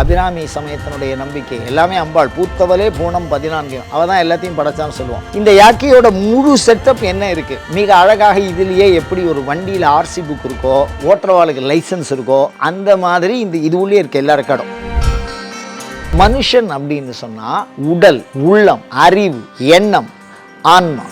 அபிராமி சமயத்தினுடைய நம்பிக்கை. எல்லாமே அம்பாள். பூத்தவளே பூனம் பதினான்கு. அவ தான் எல்லாத்தையும் படைச்சான்னு சொல்லுவோம் இந்த யாக்கையோட முழு செட்டப் என்ன இருக்குது மிக அழகாக இதுலேயே எப்படி ஒரு வண்டியில் ஆர்சி புக் இருக்கோ ஓட்டுறவாளுக்கு லைசன்ஸ் இருக்கோ அந்த மாதிரி இந்த இதுவுள்ளே இருக்க இருக்கு எல்லா ரெக்கார்டும் மனுஷன் அப்படின்னு சொன்னால் உடல் உள்ளம் அறிவு எண்ணம் ஆன்மா.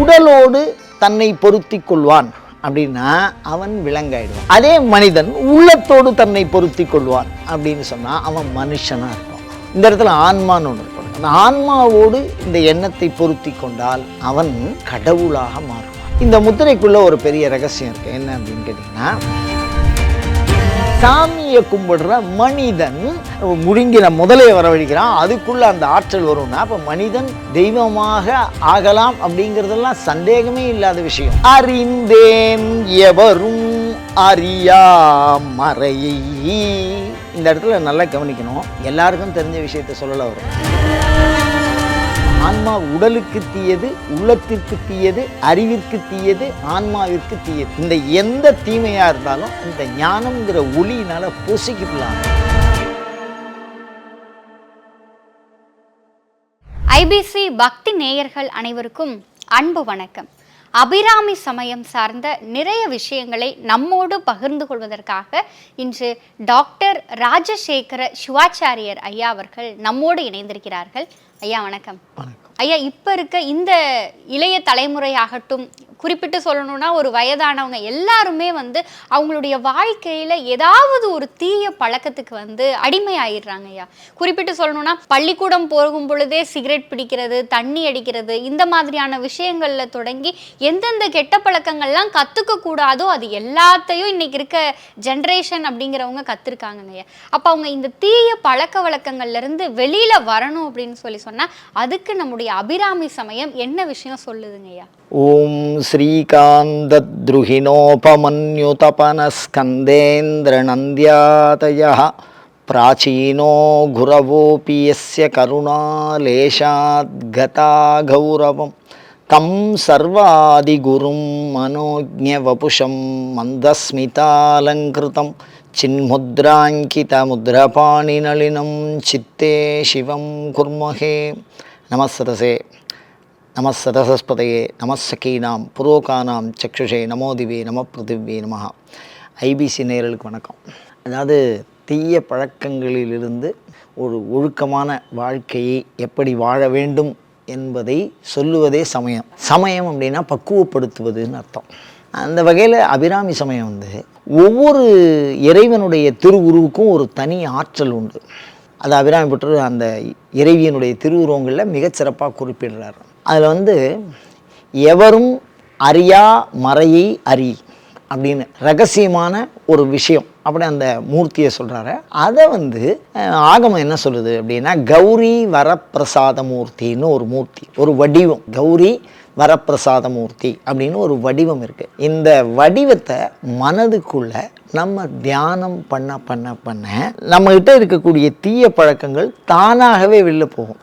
உடலோடு தன்னை பொருத்தி கொள்வான். அப்படின்னா அவன் விலங்காயிடுவான். அதே மனிதன் உள்ளத்தோடு தன்னை பொருத்தி கொள்வான் அப்படின்னு சொன்னால் அவன் மனுஷனாக இருப்பான். இந்த இடத்துல ஆன்மான்னு ஒன்று இருக்கும் அந்த ஆன்மாவோடு இந்த எண்ணத்தை பொருத்தி கொண்டால் அவன் கடவுளாக மாறுவான். இந்த முத்திரைக்குள்ளே ஒரு பெரிய ரகசியம் இருக்குது என்ன அப்படின்னு கேட்டிங்கன்னா சாமியை கும்பிடுற மனிதன் முழுங்கின முதலையை வரவழைக்கிறான். அதுக்குள்ள அந்த ஆற்றல் வரும்னா அப்ப மனிதன் தெய்வமாக ஆகலாம் அப்படிங்கிறதெல்லாம் சந்தேகமே இல்லாத விஷயம். அறிந்தேன் எவரும் அறியா மறையை இந்த இடத்துல நல்லா கவனிக்கணும். எல்லாருக்கும் தெரிஞ்ச விஷயத்த சொல்லல வரும் ஆன்மா உடலுக்கு தீயது உள்ளத்திற்கு தீயது அறிவிற்கு தீயது ஆன்மாவிற்கு தீயது. இந்த எந்த தீமையா இருந்தாலும் இந்த ஞானம்ங்கிற ஒளியினால் பொசிக்கலாம் ஐபிசி பக்தி நேயர்கள் அனைவருக்கும் அன்பு வணக்கம். அபிராமி சமயம் சார்ந்த நிறைய விஷயங்களை நம்மோடு பகிர்ந்து கொள்வதற்காக இன்று டாக்டர் ராஜசேகர சிவாச்சாரியர் ஐயா அவர்கள் நம்மோடு இணைந்திருக்கிறார்கள். ஐயா வணக்கம். வணக்கம். ஐயா இப்போ இருக்க இந்த இளைய தலைமுறையாகட்டும் குறிப்பிட்டு சொல்லணும்னா ஒரு வயதானவங்க எல்லாருமே வந்து அவங்களுடைய வாழ்க்கையில ஏதாவது ஒரு தீய பழக்கத்துக்கு வந்து அடிமை ஆயிடுறாங்க ஐயா. குறிப்பிட்டு சொல்லணும்னா பள்ளிக்கூடம் போகும் பொழுதே சிகரெட் பிடிக்கிறது தண்ணி அடிக்கிறது இந்த மாதிரியான விஷயங்கள்ல தொடங்கி எந்தெந்த கெட்ட பழக்கங்கள்லாம் கத்துக்க கூடாதோ அது எல்லாத்தையும் இன்னைக்கு இருக்க ஜென்ரேஷன் அப்படிங்கிறவங்க கத்துருக்காங்க ஐயா. அப்ப அவங்க இந்த தீய பழக்க வழக்கங்கள்ல இருந்து வெளியில வரணும் அப்படின்னு சொல்லி சொன்னா அதுக்கு நம்முடைய அபிராமி சமயம் என்ன விஷயம் சொல்லுதுங்க ஐயா ஓம் ஸ்ரீகாந்தத்ருஹினோபமன்யுதபனஸ்கந்தேந்திரநந்தியாதய प्राचीनो गुरवोऽपि यस्य करुणालेशाद्गता गौरवं तं सर्वादिगुरुं मनोज्ञवपुषं मन्दस्मितालङ्कृतं चिन्मुद्राङ्कितमुद्रपाणिनलिनं चित्ते शिवं कुर्महे நமசரசே நமசரசஸ்பதையே நமசகீனாம் புரோகானாம் சக்ஷுஷே நமோதிவே நம பிருத்திவே நம ஐபிசி நேரலுக்கு வணக்கம். அதாவது தீய பழக்கங்களிலிருந்து ஒரு ஒழுக்கமான வாழ்க்கையை எப்படி வாழ வேண்டும் என்பதை சொல்லுவதே சமயம். சமயம் அப்படின்னா பக்குவப்படுத்துவதுன்னு அர்த்தம். அந்த வகையில் அபிராமி சமயம் வந்து ஒவ்வொரு இறைவனுடைய திருவுருவுக்கும் ஒரு தனி ஆற்றல் உண்டு. அது அபிராமி பற்று அந்த இறைவியனுடைய திருவுருவங்களில் மிகச்சிறப்பாக குறிப்பிடுறார். அதில் வந்து எவரும் அறியா மறையை அறி அப்படின்னு ரகசியமான ஒரு விஷயம் அப்படி அந்த மூர்த்தியை சொல்கிறாரு அதை வந்து ஆகமம் என்ன சொல்லுது அப்படின்னா கௌரி வரப்பிரசாத மூர்த்தின்னு ஒரு மூர்த்தி ஒரு வடிவம் கௌரி வரப்பிரசாத மூர்த்தி அப்படின்னு ஒரு வடிவம் இருக்குது இந்த வடிவத்தை மனதுக்குள்ள நம்ம தியானம் பண்ண பண்ண பண்ண நம்மகிட்ட இருக்கக்கூடிய தீய பழக்கங்கள் தானாகவே வெளில போகும்.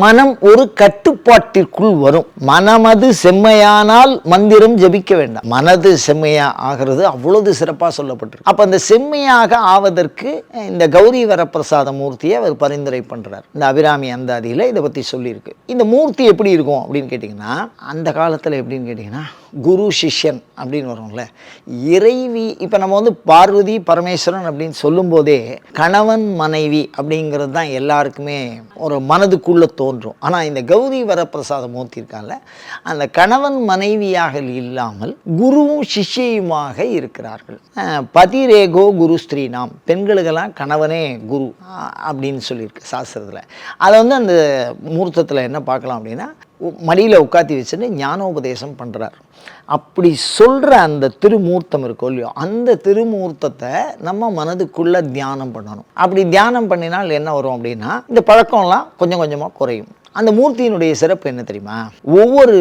மனம் ஒரு கட்டுப்பாட்டிற்குள் வரும். மனமது செம்மையானால் மந்திரம் ஜபிக்க வேண்டாம். மனது செம்மையா ஆகிறது அவ்வளவு சிறப்பாக சொல்லப்பட்டிருக்கு. அப்போ அந்த செம்மையாக ஆவதற்கு இந்த கௌரி வரப்பிரசாத மூர்த்தியை அவர் பரிந்துரை பண்ணுறார் இந்த அபிராமி அந்தாதியில் இதை பற்றி சொல்லியிருக்கு. இந்த மூர்த்தி எப்படி இருக்கும் அப்படின்னு கேட்டிங்கன்னா அந்த காலத்தில் எப்படின்னு கேட்டிங்கன்னா குரு சிஷ்யன் அப்படின்னு வரும்ல. இறைவி இப்போ நம்ம வந்து பார்வதி பரமேஸ்வரன் அப்படின்னு சொல்லும்போதே கணவன் மனைவி அப்படிங்கிறது தான் எல்லாருக்குமே ஒரு மனதுக்குள்ளே தோன்றும். ஆனால் இந்த கௌரி வரப்பிரசாத மூர்த்தி இருக்கால அந்த கணவன் மனைவியாக இல்லாமல் குருவும் சிஷ்யையுமாக இருக்கிறார்கள். பதிரேகோ குரு ஸ்ரீனாம். பெண்களுக்கெல்லாம் கணவனே குரு அப்படின்னு சொல்லியிருக்கு சாஸ்திரத்தில். அதை வந்து அந்த மூர்த்தத்தில் என்ன பார்க்கலாம் அப்படின்னா மடியில் உட்காத்தி வச்சுட்டு ஞானோபதேசம் பண்ணுறார் அப்படி சொல்கிற அந்த திருமூர்த்தம் இருக்கோ இல்லையோ அந்த திருமூர்த்தத்தை நம்ம மனதுக்குள்ளே தியானம் பண்ணணும். அப்படி தியானம் பண்ணினால் என்ன வரும் அப்படின்னா இந்த பழக்கம்லாம் கொஞ்சம் கொஞ்சமாக குறையும். அந்த மூர்த்தியினுடைய சிறப்பு என்ன தெரியுமா? ஒவ்வொரு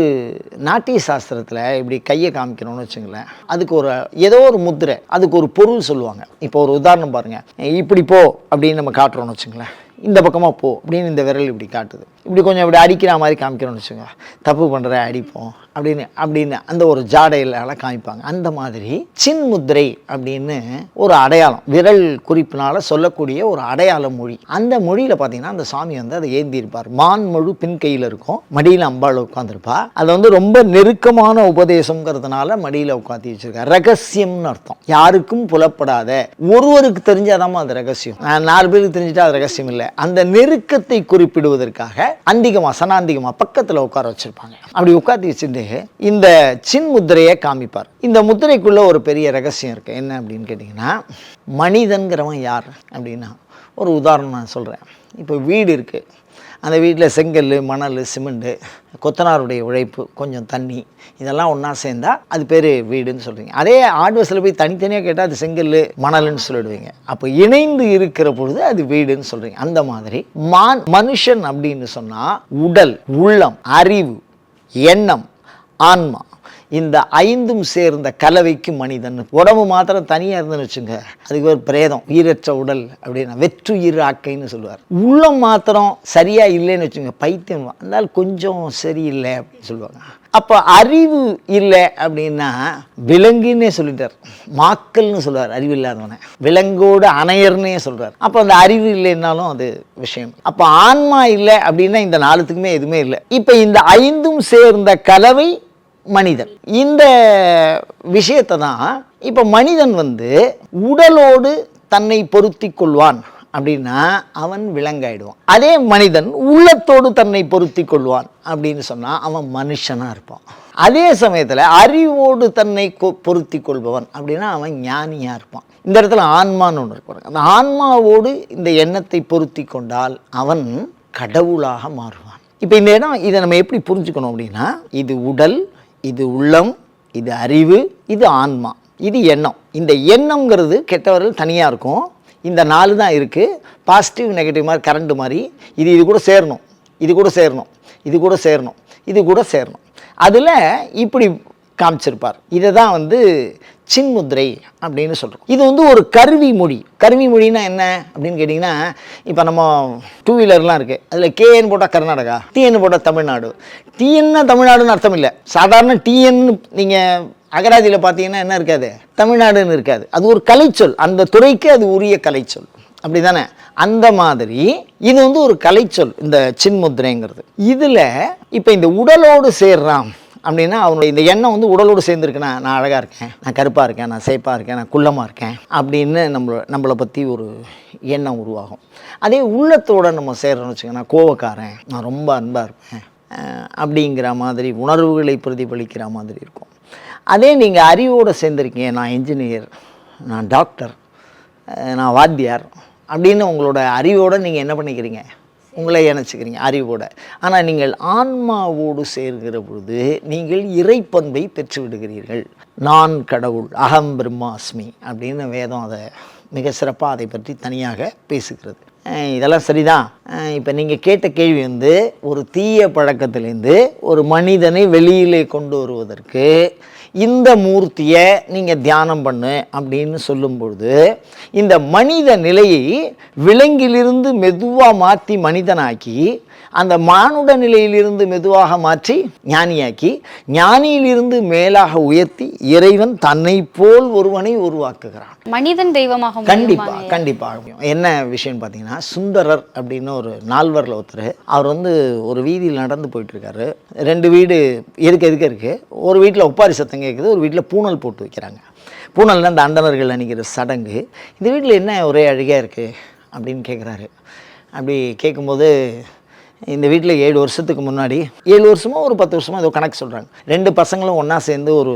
நாட்டிய சாஸ்திரத்தில் இப்படி கையை காமிக்கணும்னு வச்சுங்களேன் அதுக்கு ஒரு ஏதோ ஒரு முத்திரை அதுக்கு ஒரு பொருள் சொல்லுவாங்க. இப்போ ஒரு உதாரணம் பாருங்கள் இப்படி போ அப்படின்னு நம்ம காட்டுறோம்னு வச்சுங்களேன். இந்த பக்கமாக போ அப்படின்னு இந்த விரல் இப்படி காட்டுது. இப்படி கொஞ்சம் இப்படி அடிக்கிற மாதிரி காமிக்கிறோம்னு வச்சுங்க தப்பு பண்ணுற அடிப்போம். அப்படின்னு அப்படின்னு அந்த ஒரு ஜாடையில காமிப்பாங்க. அந்த மாதிரி சின் முத்திரை அப்படின்னு ஒரு அடையாளம் விரல் குறிப்பினால சொல்லக்கூடிய ஒரு அடையாள மொழி. அந்த மொழியில பார்த்தீங்கன்னா அந்த சாமி வந்து அதை ஏந்தி இருப்பார் மான் முழு பின் கையில் இருக்கும். மடியில் அம்பாள் உட்காந்துருப்பா அது வந்து ரொம்ப நெருக்கமான உபதேசம்ங்கிறதுனால மடியில் உட்காந்து வச்சிருக்காரு. ரகசியம்னு அர்த்தம். யாருக்கும் புலப்படாத. ஒருவருக்கு தெரிஞ்சாதாம்மா அது ரகசியம். நாலு பேருக்கு தெரிஞ்சுட்டா அது ரகசியம் இல்லை. அந்த நெருக்கத்தை குறிப்பிடுவதற்காக அந்திகமா சனாந்திகமா பக்கத்தில் உட்கார வச்சிருப்பாங்க. அப்படி உட்காந்து வந்து இந்த சின் முத்திரையை காமிப்பார். இந்த முத்திரைக்குள்ள ஒரு பெரிய ரகசியம் இருக்கு. என்ன அப்படின்னு கேட்டிங்கன்னா மனிதன்கிறவன் யார் அப்படின்னா ஒரு உதாரணம் நான் சொல்கிறேன் இப்போ வீடு இருக்குது அந்த வீட்டில் செங்கல் மணல் சிமெண்ட்டு கொத்தனாருடைய உழைப்பு கொஞ்சம் தண்ணி இதெல்லாம் ஒன்றா சேர்ந்தால் அது பேர் வீடுன்னு சொல்கிறீங்க அதே ஆட்வஸில் போய் தனித்தனியாக கேட்டால் அது செங்கல் மணல்னு சொல்லிடுவீங்க. அப்போ இணைந்து இருக்கிற பொழுது அது வீடுன்னு சொல்கிறீங்க அந்த மாதிரி மான் மனுஷன் அப்படின்னு சொன்னால் உடல் உள்ளம் அறிவு எண்ணம் ஆன்மா. இந்த ஐந்தும் சேர்ந்த கலவைக்கு மனிதன். உடம்பு மாத்திரம் தனியாக இருந்துன்னு வச்சுங்க அதுக்கு ஒரு பிரேதம் உயிரற்ற உடல் அப்படின்னா வெற்றுயிர் ஆக்கைன்னு சொல்லுவார். உள்ளம் மாத்திரம் சரியா இல்லைன்னு வச்சுங்க பைத்தியம் அதனால் கொஞ்சம் சரியில்லை அப்படின்னு சொல்லுவாங்க. அப்போ அறிவு இல்லை அப்படின்னா விலங்குன்னே சொல்லிட்டார். மாக்கள்னு சொல்லுவார் அறிவு இல்லாதவனை. விலங்கோடு அணையர்னே சொல்கிறார் அப்போ அந்த அறிவு இல்லைன்னாலும் அது விஷயம். அப்போ ஆன்மா இல்லை அப்படின்னா இந்த நாலுத்துக்குமே எதுவுமே இல்லை. இப்போ இந்த ஐந்தும் சேர்ந்த கலவை மனிதன். இந்த விஷயத்தை தான் இப்போ மனிதன் வந்து உடலோடு தன்னை பொருத்தி கொள்வான் அப்படின்னா அவன் விலங்காயிடுவான். அதே மனிதன் உள்ளத்தோடு தன்னை பொருத்தி கொள்வான் அப்படின்னு சொன்னால் அவன் மனுஷனாக இருப்பான். அதே சமயத்தில் அறிவோடு தன்னை கொ- பொருத்தி கொள்பவன் அப்படின்னா அவன் ஞானியாக இருப்பான். இந்த இடத்துல ஆன்மான்னு ஒன்று இருக்கும் அந்த ஆன்மாவோடு இந்த எண்ணத்தை பொருத்தி கொண்டால் அவன் கடவுளாக மாறுவான். இப்போ இந்த இடம் இதை நம்ம எப்படி புரிஞ்சுக்கணும் அப்படின்னா இது உடல் இது உள்ளம் இது அறிவு இது ஆன்மா. இது எண்ணம். இந்த எண்ணம்ங்கிறது கெட்டவர்கள் தனியாக இருக்கும். இந்த நாலு தான் இருக்குது பாசிட்டிவ் நெகட்டிவ் மாதிரி கரண்ட் மாதிரி. இது இது கூட சேரணும். இது கூட சேரணும். இது கூட சேரணும். இது கூட சேரணும். அதில் இப்படி காமிச்சிருப்பார். இதை தான் வந்து சின்முத்ரை அப்படின்னு சொல்கிறோம் இது வந்து ஒரு கருவி மொழி. கருவி மொழினா என்ன அப்படின்னு கேட்டிங்கன்னா இப்போ நம்ம டூ வீலர்லாம் இருக்குது அதில் கேஎன் போட்டால் கர்நாடகா டிஎன் போட்டால் தமிழ்நாடு. டிஎன்னா தமிழ்நாடுன்னு அர்த்தம் இல்லை. சாதாரண டிஎன் நீங்கள் அகராதியில் பார்த்தீங்கன்னா என்ன இருக்காது? தமிழ்நாடுன்னு இருக்காது. அது ஒரு கலைச்சொல். அந்த துறைக்கு அது உரிய கலைச்சொல். அப்படி தானே அந்த மாதிரி இது வந்து ஒரு கலைச்சொல் இந்த சின்முத்திரைங்கிறது இதில் இப்போ இந்த உடலோடு சேர்றான் அப்படின்னா அவனுடைய இந்த எண்ணம் வந்து உடலோடு சேர்ந்துருக்குன்னா நான் அழகாக இருக்கேன். நான் கருப்பாக இருக்கேன். நான் சேப்பாக இருக்கேன். நான் குள்ளமாக இருக்கேன். அப்படின்னு நம்மள நம்மளை பற்றி ஒரு எண்ணம் உருவாகும். அதே உள்ளத்தோடு நம்ம சேர்றோம்னு வச்சுக்கோங்க. நான் கோவக்காரன். நான் ரொம்ப அன்பாக இருப்பேன். அப்படிங்கிற மாதிரி உணர்வுகளை பிரதிபலிக்கிற மாதிரி இருக்கும். அதே நீங்கள் அறிவோடு சேர்ந்துருக்கீங்க. நான் இன்ஜினியர் நான் டாக்டர் நான் வாத்தியார் அப்படின்னு உங்களோட அறிவோடு நீங்கள் என்ன பண்ணிக்கிறீங்க? உங்களை இணைச்சிக்கிறீங்க அறிவோட. ஆனால் நீங்கள் ஆன்மாவோடு சேர்கிற பொழுது நீங்கள் இறைப்பண்பை பெற்று விடுகிறீர்கள் நான் கடவுள் அகம் பிரம்மாஸ்மி அப்படின்னு வேதம் அதை மிக சிறப்பாக அதை பற்றி தனியாக பேசுகிறது. இதெல்லாம் சரிதான் இப்போ நீங்கள் கேட்ட கேள்வி வந்து ஒரு தீய பழக்கத்திலேருந்து ஒரு மனிதனை வெளியிலே கொண்டு வருவதற்கு இந்த மூர்த்தியை நீங்கள் தியானம் பண்ணு அப்படின்னு சொல்லும் பொழுது இந்த மனித நிலையை விலங்கிலிருந்து மெதுவாக மாற்றி மனிதனாக்கி அந்த மானுட நிலையிலிருந்து மெதுவாக மாற்றி ஞானியாக்கி ஞானியிலிருந்து மேலாக உயர்த்தி இறைவன் தன்னை போல் ஒருவனை உருவாக்குகிறான். மனிதன் தெய்வமாக கண்டிப்பா முடியுமா? கண்டிப்பா என்ன விஷயம் பார்த்தீங்கன்னா சுந்தரர் அப்படின்னு ஒரு நால்வரில் ஒருத்தர் அவர் வந்து ஒரு வீதியில் நடந்து போயிட்டு இருக்காரு. ரெண்டு வீடு எதுக்கு எதுக்கு இருக்கு? ஒரு வீட்டில் ஒப்பாரி சத்தம் கேட்குது ஒரு வீட்டில் பூணல் போட்டு வைக்கிறாங்க. பூணல்னா அந்த அண்டனர்கள் அணிக்கிற சடங்கு. இந்த வீட்டில் என்ன ஒரே அழகாக இருக்குது அப்படின்னு கேட்குறாரு அப்படி கேட்கும்போது இந்த வீட்டில் ஏழு வருஷத்துக்கு முன்னாடி ஏழு வருஷமோ ஒரு பத்து வருஷமோ ஏதோ கணக்கு சொல்கிறாங்க ரெண்டு பசங்களும் ஒன்றா சேர்ந்து ஒரு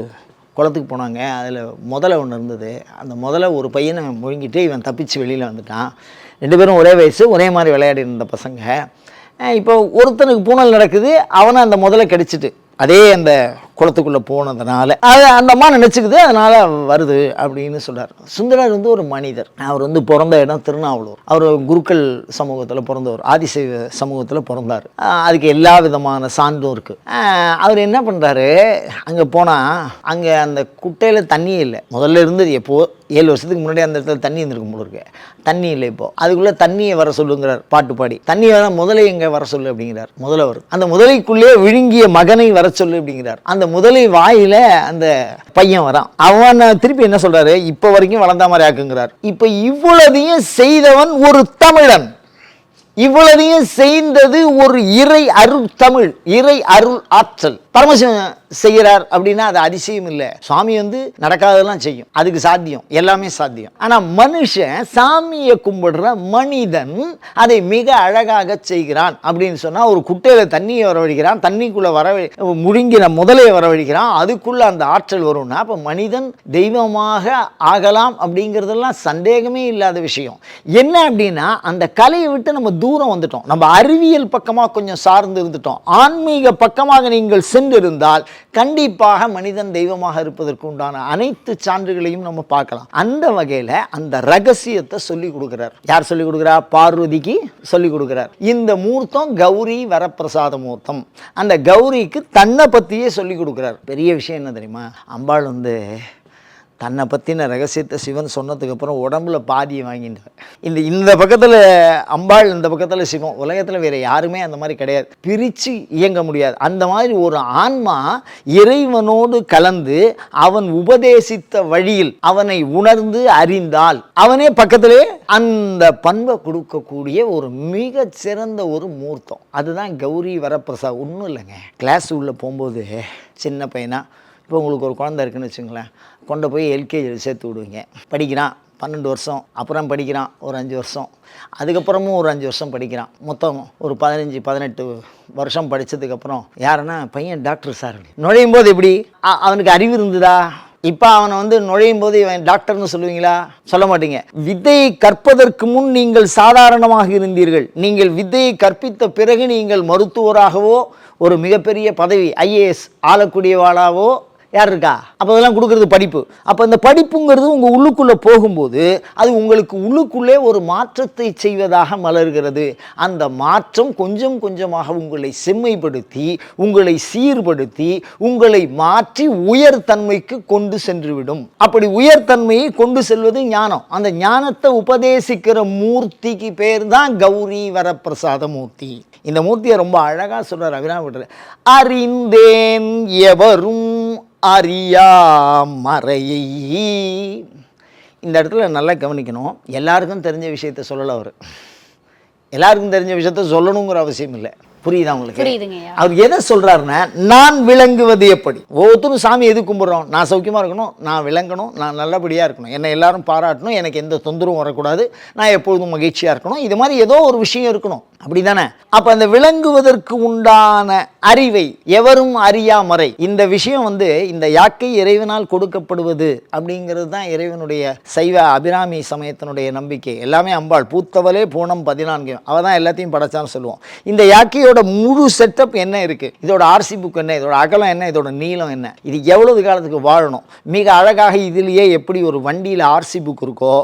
குளத்துக்கு போனாங்க. அதில் முதல்ல ஒன்று இருந்தது. அந்த முதல்ல ஒரு பையனை முழுங்கிட்டு இவன் தப்பிச்சு வெளியில் வந்துட்டான். ரெண்டு பேரும் ஒரே வயசு ஒரே மாதிரி விளையாடி இருந்த பசங்க. இப்போ ஒருத்தனுக்கு பூனல் நடக்குது அவனை அந்த முதல்ல கடிச்சிட்டு அதே அந்த குளத்துக்குள்ளே போனதுனால அது அந்த அம்மா நினச்சிக்குது அதனால் வருது அப்படின்னு சொல்கிறார் சுந்தரர் வந்து ஒரு மனிதர். அவர் வந்து பிறந்த இடம் திருநாவலூர். அவர் குருக்கள் சமூகத்தில் பிறந்தவர் ஆதிசைவ சமூகத்தில் பிறந்தார். அதுக்கு எல்லா விதமான சான்றும் இருக்குது அவர் என்ன பண்ணுறாரு அங்கே போனால் அங்கே அந்த குட்டையில் தண்ணியே இல்லை. முதல்ல இருந்தது எப்போது ஏழு வருஷத்துக்கு முன்னாடி அந்த இடத்துல தண்ணி இருந்திருக்கும் போல இருக்கு. தண்ணி இல்லை இப்போது அதுக்குள்ளே தண்ணியை வர சொல்லுங்கிறார் பாட்டு பாடி. தண்ணியை வர முதலை எங்கே வர சொல்லு அப்படிங்கிறார் முதலவர். வரும் அந்த முதலைக்குள்ளே விழுங்கிய மகனை வர சொல்லு அப்படிங்கிறார். அந்த முதலை வாயில அந்த பையன் வரான். அவன் திருப்பி என்ன சொல்றாரு? இப்போ வரைக்கும் வளர்ந்த மாதிரி ஆக்குங்கிறார். இப்போ இவ்வளதையும் செய்தவன் ஒரு தமிழன். இவ்வளவையும் செய்தது ஒரு இறை அருள் தமிழ். இறை அருள் ஆற்றல். பரமசிவன் செய்கிறார் அப்படின்னா அது அதிசயம் இல்லை. சாமி வந்து நடக்காததெல்லாம் செய்யும். அதுக்கு சாத்தியம். எல்லாமே சாத்தியம். ஆனால் மனுஷன் சாமியை கும்பிடுற மனிதன் அதை மிக அழகாக செய்கிறான் அப்படின்னு சொன்னால் ஒரு குட்டையில் தண்ணியை வரவழிக்கிறான் தண்ணிக்குள்ளே வர முழுங்கின முதலையை வரவழிக்கிறான் அதுக்குள்ளே அந்த ஆற்றல் வரும்னா அப்போ மனிதன் தெய்வமாக ஆகலாம் அப்படிங்கிறதெல்லாம் சந்தேகமே இல்லாத விஷயம். என்ன அப்படின்னா அந்த கலையை விட்டு நம்ம தூரம் வந்துட்டோம். நம்ம அறிவியல் பக்கமாக கொஞ்சம் சார்ந்து இருந்துட்டோம். ஆன்மீக பக்கமாக நீங்கள் சென்றிருந்தால் கண்டிப்பாக மனிதன் தெய்வமாக இருப்பதற்கு உண்டான அனைத்து சான்றுகளையும் நம்ம பார்க்கலாம். அந்த வகையில் அந்த ரகசியத்தை சொல்லி கொடுக்குறார். யார் சொல்லி கொடுக்குறா? பார்வதிக்கு சொல்லி கொடுக்குறார். இந்த மூர்த்தம் கௌரி வரப்பிரசாத மூர்த்தம். அந்த கௌரிக்கு தன்னை பற்றியே சொல்லி கொடுக்குறார். பெரிய விஷயம் என்ன தெரியுமா? அம்பாள் வந்து தன்னை பற்றின ரகசியத்தை சிவன் சொன்னதுக்கு அப்புறம் உடம்புல பாதியை வாங்கிட்டார். இந்த இந்த பக்கத்தில் அம்பாள் இந்த பக்கத்தில் சிவம் உலகத்தில் வேறு யாருமே அந்த மாதிரி கிடையாது. பிரித்து இயங்க முடியாது. அந்த மாதிரி ஒரு ஆன்மா இறைவனோடு கலந்து அவன் உபதேசித்த வழியில் அவனை உணர்ந்து அறிந்தால் அவனே பக்கத்திலே அந்த பண்பை கொடுக்கக்கூடிய ஒரு மிக சிறந்த ஒரு மூர்த்தம். அதுதான் கௌரி வரப்பிரசாத். ஒன்றும் இல்லைங்க. கிளாஸ் உள்ளே போகும்போது சின்ன பையனா இப்போ உங்களுக்கு ஒரு குழந்தை இருக்குன்னு வச்சுங்களேன். கொண்டு போய் எல்கேஜியில் சேர்த்து விடுவீங்க. படிக்கிறான் பன்னெண்டு வருஷம் அப்புறம் படிக்கிறான் ஒரு அஞ்சு வருஷம். அதுக்கப்புறமும் ஒரு அஞ்சு வருஷம் படிக்கிறான். மொத்தம் ஒரு பதினஞ்சு பதினெட்டு வருஷம் படித்ததுக்கப்புறம் யாருன்னா பையன் டாக்டர் சார் நுழையும் போது எப்படி அவனுக்கு அறிவு இருந்ததா? இப்போ அவனை வந்து நுழையும் போது இவன் டாக்டர்னு சொல்லுவீங்களா? சொல்ல மாட்டீங்க. வித்தையை கற்பதற்கு முன் நீங்கள் சாதாரணமாக இருந்தீர்கள். நீங்கள் வித்தையை கற்பித்த பிறகு நீங்கள் மருத்துவராகவோ ஒரு மிகப்பெரிய பதவி ஐஏஎஸ் ஆளக்கூடியவாளாவோ யார் இருக்கா அப்போ அதெல்லாம் கொடுக்குறது படிப்பு. அப்போ இந்த படிப்புங்கிறது உங்கள் உள்ளுக்குள்ளே போகும்போது அது உங்களுக்கு உள்ளுக்குள்ளே ஒரு மாற்றத்தை செய்வதாக மலர்கிறது. அந்த மாற்றம் கொஞ்சம் கொஞ்சமாக உங்களை செம்மைப்படுத்தி உங்களை சீர்படுத்தி உங்களை மாற்றி உயர்தன்மைக்கு கொண்டு சென்றுவிடும். அப்படி உயர்தன்மையை கொண்டு செல்வது ஞானம். அந்த ஞானத்தை உபதேசிக்கிற மூர்த்திக்கு பேர் தான் கௌரி வரப்பிரசாத மூர்த்தி இந்த மூர்த்தியை ரொம்ப அழகாக சொல்கிறார் அபிராம அறிந்தேன் எவரும் அறியா மறையை இந்த இடத்துல நல்லா கவனிக்கணும். எல்லாருக்கும் தெரிஞ்ச விஷயத்த சொல்லலை அவர். எல்லாருக்கும் தெரிஞ்ச விஷயத்த சொல்லணுங்கிற அவசியம் இல்லை. புரியுதா உங்களுக்கு? அவர் எதை சொல்றாருன்னா நான் விளங்குவது எப்படி? ஒவ்வொருத்தரும் சாமி எது கும்பிட்றோம்? நான் சௌக்கியமா இருக்கணும் நான் விளங்கணும் நான் நல்லபடியா இருக்கணும். என்னை எல்லாரும் பாராட்டணும் எனக்கு எந்த தொந்தரவும் வரக்கூடாது நான் எப்பொழுதும் மகிழ்ச்சியா இருக்கணும். இது மாதிரி ஏதோ ஒரு விஷயம் இருக்கணும். அப்படிதானே? அப்ப அந்த விளங்குவதற்கு உண்டான அறிவை எவரும் அறியாமறை. இந்த விஷயம் வந்து இந்த யாக்கை இறைவனால் கொடுக்கப்படுவது அப்படிங்கிறது தான் இறைவனுடைய சைவ அபிராமி சமயத்தினுடைய நம்பிக்கை. எல்லாமே அம்பாள் பூத்தவளே பூனம் பதினான்கு. அவ தான் எல்லாத்தையும் படைச்சான்னு சொல்லுவோம். இந்த யாக்கையோட இதோட முழு செட்டப் என்ன இருக்குது இதோட ஆர்சி புக் என்ன? இதோட அகலம் என்ன? இதோட நீளம் என்ன? இது எவ்வளவு காலத்துக்கு வாழணும்? மிக அழகாக இதிலேயே எப்படி ஒரு வண்டியில் ஆர்சி புக் இருக்கோ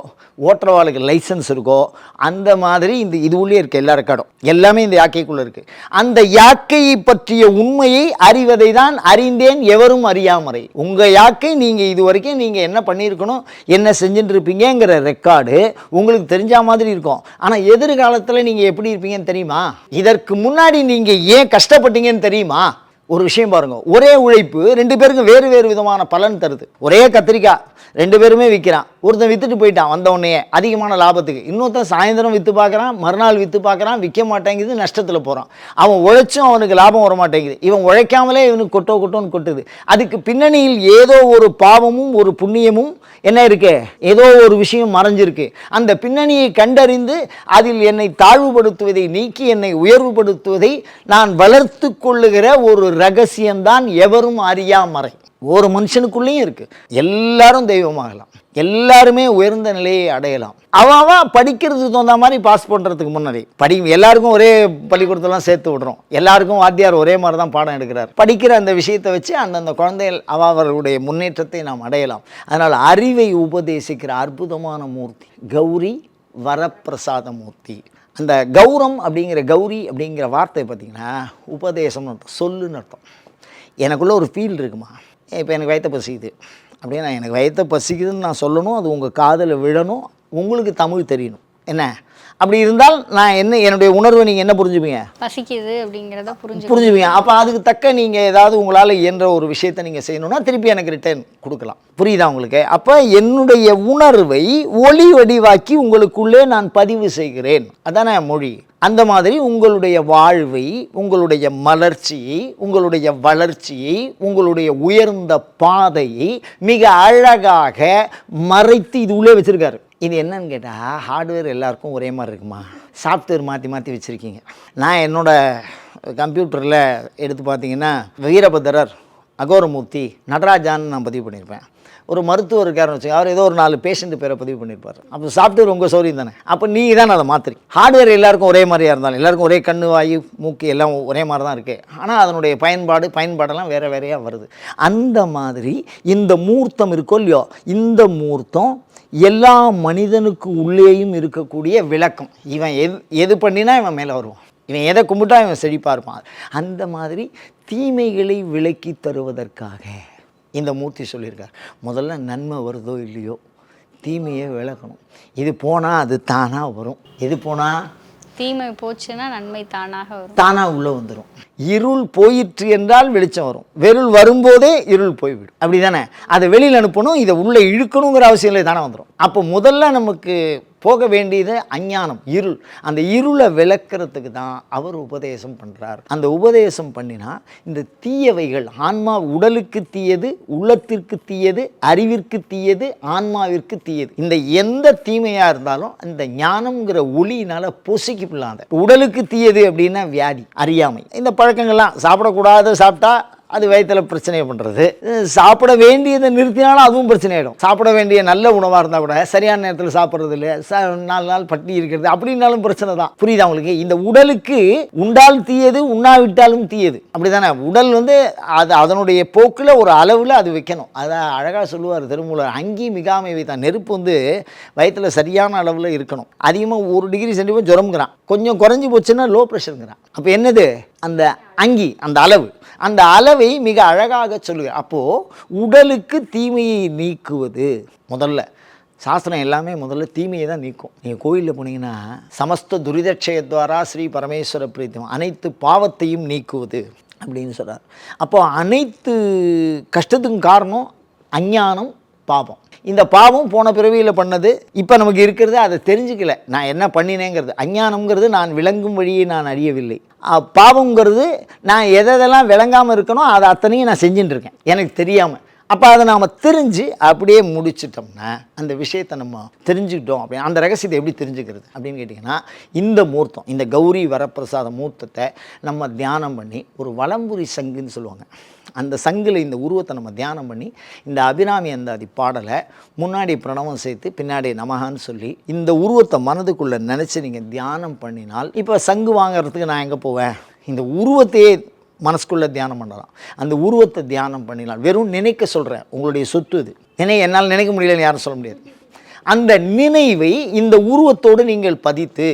ஓட்டுறவாளுக்கு லைசன்ஸ் இருக்கோ அந்த மாதிரி இந்த இது உள்ளே எல்லா ரெக்கார்டும் எல்லாமே இந்த யாக்கைக்குள்ளே இருக்குது அந்த யாக்கையை பற்றிய உண்மையை அறிவதை தான் அறிந்தேன் எவரும் அறியாமறை. உங்கள் யாக்கை நீங்கள் இது வரைக்கும் நீங்கள் என்ன பண்ணியிருக்கணும் என்ன செஞ்சுட்டு இருப்பீங்கிற ரெக்கார்டு உங்களுக்கு தெரிஞ்ச மாதிரி இருக்கும். ஆனால் எதிர்காலத்தில் நீங்கள் எப்படி இருப்பீங்கன்னு தெரியுமா? இதற்கு முன்னாடி நீங்கள் ஏன் கஷ்டப்பட்டீங்கன்னு தெரியுமா? ஒரு விஷயம் பாருங்க. ஒரே உழைப்பு ரெண்டு பேருக்கும் வேறு வேறு விதமான பலன் தருது. ஒரே கத்திரிக்காய் ரெண்டு பேருமே விற்கிறான் ஒருத்தன் வித்துட்டு போயிட்டான் வந்த உடனே அதிகமான லாபத்துக்கு. இன்னொருத்தன் சாயந்தரம் விற்று பார்க்குறான் மறுநாள் விற்று பார்க்குறான் விற்க மாட்டேங்குது நஷ்டத்தில் போகிறான் அவன் உழைச்சும் அவனுக்கு லாபம் வர மாட்டேங்குது இவன் உழைக்காமலே இவனுக்கு கொட்டோ கொட்டோன்னு கொட்டுது. அதுக்கு பின்னணியில் ஏதோ ஒரு பாவமும் ஒரு புண்ணியமும் என்ன இருக்கு? ஏதோ ஒரு விஷயம் மறைஞ்சிருக்கு. அந்த பின்னணியை கண்டறிந்து அதில் என்னை தாழ்வுபடுத்துவதை நீக்கி என்னை உயர்வுபடுத்துவதை நான் வளர்த்து கொள்ளுகிற ஒரு ரகசியம்தான் எவரும் அறியாமறை. ஒரு மனுஷனுக்குள்ளேயும் இருக்குது எல்லாரும் தெய்வமாகலாம். எல்லாருமே உயர்ந்த நிலையை அடையலாம். அவன் அவன் படிக்கிறதுக்கு தகுந்த மாதிரி பாஸ் பண்ணுறதுக்கு முன்னாடி படி எல்லாருக்கும் ஒரே பள்ளிக்கூடத்தெல்லாம் சேர்த்து விடுறோம். எல்லாருக்கும் வாத்தியார் ஒரே மாதிரி தான் பாடம் எடுக்கிறார். படிக்கிற அந்த விஷயத்தை வச்சு அந்தந்த குழந்தைகள் அவ அவர்களுடைய முன்னேற்றத்தை நாம் அடையலாம். அதனால் அறிவை உபதேசிக்கிற அற்புதமான மூர்த்தி கௌரி வரப்பிரசாத மூர்த்தி. அந்த கௌரம் அப்படிங்கிற கௌரி அப்படிங்கிற வார்த்தை பார்த்தீங்கன்னா உபதேசம்னு அர்த்தம் சொல்லுன்னு அர்த்தம். எனக்குள்ளே ஒரு ஃபீல் இருக்குமா? இப்போ எனக்கு வயிற்ற பசிக்குது. அப்படியே நான் எனக்கு வயத்தை பசிக்குதுன்னு நான் சொல்லணும் அது உங்கள் காதில் விழணும் உங்களுக்கு தமிழ் தெரியணும். என்ன? அப்படி இருந்தால் நான் என்ன என்னுடைய உணர்வை நீங்கள் என்ன புரிஞ்சுப்பீங்க? பசிக்குது அப்படிங்கிறத புரிஞ்சு புரிஞ்சுப்பீங்க. அப்போ அதுக்கு தக்க நீங்கள் ஏதாவது உங்களால் இயன்ற ஒரு விஷயத்தை நீங்கள் செய்யணும்னா திருப்பி எனக்கு ரிட்டர்ன் கொடுக்கலாம். புரியுதா உங்களுக்கு? அப்போ என்னுடைய உணர்வை ஒளி வடிவாக்கி உங்களுக்குள்ளே நான் பதிவு செய்கிறேன். அதானே மொழி? அந்த மாதிரி உங்களுடைய வாழ்வை உங்களுடைய மலர்ச்சியை உங்களுடைய வளர்ச்சியை உங்களுடைய உயர்ந்த பாதையை மிக அழகாக மறைத்து இது உள்ளே வச்சுருக்காரு. இது என்னன்னு கேட்டால் ஹார்ட்வேர் எல்லாருக்கும் ஒரே மாதிரி இருக்குமா? சாஃப்ட்வேர் மாற்றி மாற்றி வச்சுருக்கீங்க. நான் என்னோடய கம்ப்யூட்டரில் எடுத்து பார்த்தீங்கன்னா வீரபத்திரர் அகோரமூர்த்தி நடராஜான்னு நான் பதிவு பண்ணியிருப்பேன் ஒரு மருத்துவர் இருக்காருன்னு வச்சு அவர் ஏதோ ஒரு நாலு பேஷண்ட் பேரை பதிவு பண்ணியிருப்பார் அப்போ சாஃப்ட்வேர் உங்கள் சௌரியம் தானே? அப்போ நீ தான் அதை மாத்திரி ஹார்ட்வேர் எல்லாருக்கும் ஒரே மாதிரியாக இருந்தாலும் எல்லாருக்கும் ஒரே கண்ணு வாயு மூக்கு எல்லாம் ஒரே மாதிரி தான் இருக்குது ஆனால் அதனுடைய பயன்பாடு பயன்பாடெல்லாம் வேறு வேறையாக வருது. அந்த மாதிரி இந்த மூர்த்தம் இருக்கோ இல்லையோ இந்த மூர்த்தம் எல்லா மனிதனுக்கு உள்ளேயும் இருக்கக்கூடிய விளக்கம். இவன் எது எது பண்ணினா இவன் மேலே வருவான். இவன் எதை கும்பிட்டா இவன் செழிப்பாக இருப்பான். அந்த மாதிரி தீமைகளை விலக்கி தருவதற்காக இந்த மூர்த்தி சொல்லியிருக்கார். முதல்ல நன்மை வருதோ இல்லையோ தீமையை விளக்கணும் இது போனால் அது தானாக வரும். எது போனால் தீமை போச்சுன்னா நன்மை தானாக வரும். தானாக உள்ளே வந்துடும் இருள் போயிற்று என்றால் வெளிச்சம் வரும். வெருள் வரும்போதே இருள் போய்விடும். அப்படி தானே அதை வெளியில் அனுப்பணும் இதை உள்ளே இழுக்கணுங்கிற அவசியம் இல்லை தானே வந்துடும் அப்போ முதல்ல நமக்கு போக வேண்டியது அஞ்ஞானம் இருள். அந்த இருளை விளக்குறதுக்கு தான் அவர் உபதேசம் பண்ணுறார் அந்த உபதேசம் பண்ணினா இந்த தீயவைகள் ஆன்மா உடலுக்கு தீயது உள்ளத்திற்கு தீயது அறிவிற்கு தீயது ஆன்மாவிற்கு தீயது. இந்த எந்த தீமையாக இருந்தாலும் இந்த ஞானம்ங்கிற ஒளியினால் பொசிக்கப்படலாம் உடலுக்கு தீயது அப்படின்னா வியாதி அறியாமை. இந்த பழக்கங்கள்லாம் சாப்பிடக்கூடாத சாப்பிட்டா அது வயிற்றில் பிரச்சனையை பண்ணுறது சாப்பிட வேண்டியதை நிறுத்தினாலும் அதுவும் பிரச்சனை ஆகிடும் சாப்பிட வேண்டிய நல்ல உணவாக இருந்தால் கூட சரியான நேரத்தில் சாப்பிட்றது இல்லை. ச நாலு நாள் பட்டி இருக்கிறது அப்படின்னாலும் பிரச்சனை தான். புரியுதா உங்களுக்கு? இந்த உடலுக்கு உண்டால் தீயது உண்ணாவிட்டாலும் தீயது. அப்படி தானே உடல் வந்து அது அதனுடைய போக்கில் ஒரு அளவில் அது வைக்கணும். அதை அழகாக சொல்லுவார் திருமூலர். அங்கேயும் மிகாமை வைத்தான். நெருப்பு வந்து வயிற்றில் சரியான அளவில் இருக்கணும். அதிகமாக ஒரு டிகிரி சென்டிமீட்டர் ஜுரம்ங்கிறான். கொஞ்சம் குறைஞ்சி போச்சுன்னா லோ ப்ரெஷருங்கிறான் அப்போ என்னது? அந்த அங்கி அந்த அளவு. அந்த அளவை மிக அழகாக சொல்லுங்க. அப்போது உடலுக்கு தீமையை நீக்குவது. முதல்ல சாஸ்திரம் எல்லாமே முதல்ல தீமையை தான் நீக்கும். நீங்கள் கோயிலில் போனீங்கன்னா சமஸ்த துரிதட்சயத்வாரா ஸ்ரீ பரமேஸ்வர பிரீத்தம் அனைத்து பாவத்தையும் நீக்குவது அப்படின்னு சொல்கிறார் அப்போது அனைத்து கஷ்டத்துக்கும் காரணம் அஞ்ஞானம் பாவம். இந்த பாவம் போன பிறவியில் பண்ணது இப்போ நமக்கு இருக்கிறது அதை தெரிஞ்சுக்கல. நான் என்ன பண்ணினேங்கிறது அஞ்ஞானம்ங்கிறது நான் விளங்கும் வழியை நான் அறியவில்லை. பாவங்கிறது பாவம்ங்கிறது நான் எதெல்லாம் விளங்காமல் இருக்கனோ அதை அத்தனையும் நான் செஞ்சுட்டு இருக்கேன். எனக்கு தெரியாமல் அப்போ அதை நாம் தெரிஞ்சு அப்படியே முடிச்சிட்டோம்னா அந்த விஷயத்தை நம்ம தெரிஞ்சுக்கிட்டோம் அப்படி அந்த ரகசியத்தை எப்படி தெரிஞ்சுக்கிறது அப்படின்னு கேட்டிங்கன்னா இந்த மூர்த்தம் இந்த கௌரி வரப்பிரசாத மூர்த்தத்தை நம்ம தியானம் பண்ணி ஒரு வலம்புரி சங்குன்னு சொல்லுவாங்க. அந்த சங்கில் இந்த உருவத்தை நம்ம தியானம் பண்ணி இந்த அபிராமி அந்தாதி பாடலை முன்னாடி பிரணவம் சேர்த்து பின்னாடி நமகான்னு சொல்லி இந்த உருவத்தை மனதுக்குள்ளே நினச்சி நீங்கள் தியானம் பண்ணினால் இப்போ சங்கு வாங்குறதுக்கு நான் எங்கே போவேன்? இந்த உருவத்தையே மனசுக்குள்ளே தியானம் பண்ணலாம். அந்த உருவத்தை தியானம் பண்ணிடலாம். வெறும் நினைக்க சொல்கிறேன் உங்களுடைய சொத்து இது. நினை என்னால் நினைக்க முடியலன்னு யாரும் சொல்ல முடியாது. அந்த நினைவை இந்த உருவத்தோடு நீங்கள் பதித்து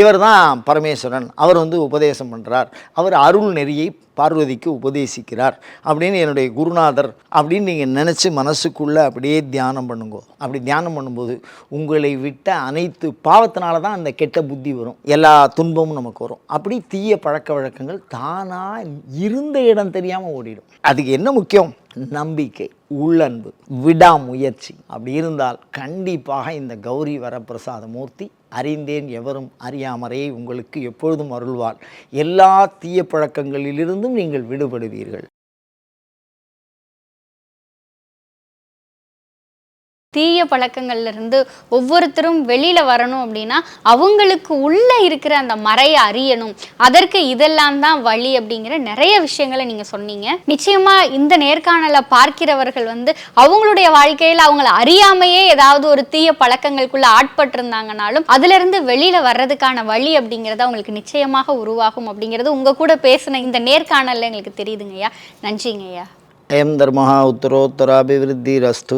இவர் தான் பரமேஸ்வரன். அவர் வந்து உபதேசம் பண்ணுறார் அவர் அருள் நெறியை பார்வதிக்கு உபதேசிக்கிறார். அப்படின்னு என்னுடைய குருநாதர் அப்படின்னு நீங்கள் நினச்சி மனசுக்குள்ளே அப்படியே தியானம் பண்ணுங்க. அப்படி தியானம் பண்ணும்போது உங்களை விட்ட அனைத்து பாவத்தினால தான் அந்த கெட்ட புத்தி வரும். எல்லா துன்பமும் நமக்கு வரும். அப்படி தீய பழக்க வழக்கங்கள் தானாக இருந்த இடம் தெரியாமல் ஓடிடும். அதுக்கு என்ன முக்கியம்? நம்பிக்கை உள்ளன்பு விடாமுயற்சி. அப்படி இருந்தால் கண்டிப்பாக இந்த கௌரி வரப்பிரசாத மூர்த்தி அறிந்தேன் எவரும் அறியாமறே உங்களுக்கு எப்பொழுதும் அருள்வார் எல்லா தீய பழக்கங்களிலிருந்தும் நீங்கள் விடுபடுவீர்கள். தீய பழக்கங்கள்ல இருந்து ஒவ்வொருத்தரும் வெளியில வரணும் அப்படின்னா அவங்களுக்கு உள்ள இருக்கிற அந்த மறையை அறியணும். அதற்கு இதெல்லாம் தான் வழி அப்படிங்கிற நிறைய விஷயங்களை நீங்க சொன்னீங்க. நிச்சயமா இந்த நேர்காணலை பார்க்கிறவர்கள் வந்து அவங்களுடைய வாழ்க்கையில அவங்கள அறியாமையே ஏதாவது ஒரு தீய பழக்கங்களுக்குள்ள ஆட்பட்டிருந்தாங்கனாலும் அதுல இருந்து வெளியில வர்றதுக்கான வழி அப்படிங்கிறது அவங்களுக்கு நிச்சயமாக உருவாகும் அப்படிங்கிறது உங்க கூட பேசின இந்த நேர்காணல்ல எங்களுக்கு தெரியுதுங்கய்யா. நன்றிங்கய்யா. எம் தர்மஹா உத்தரோத்தராபிவிருத்தி ரஸ்து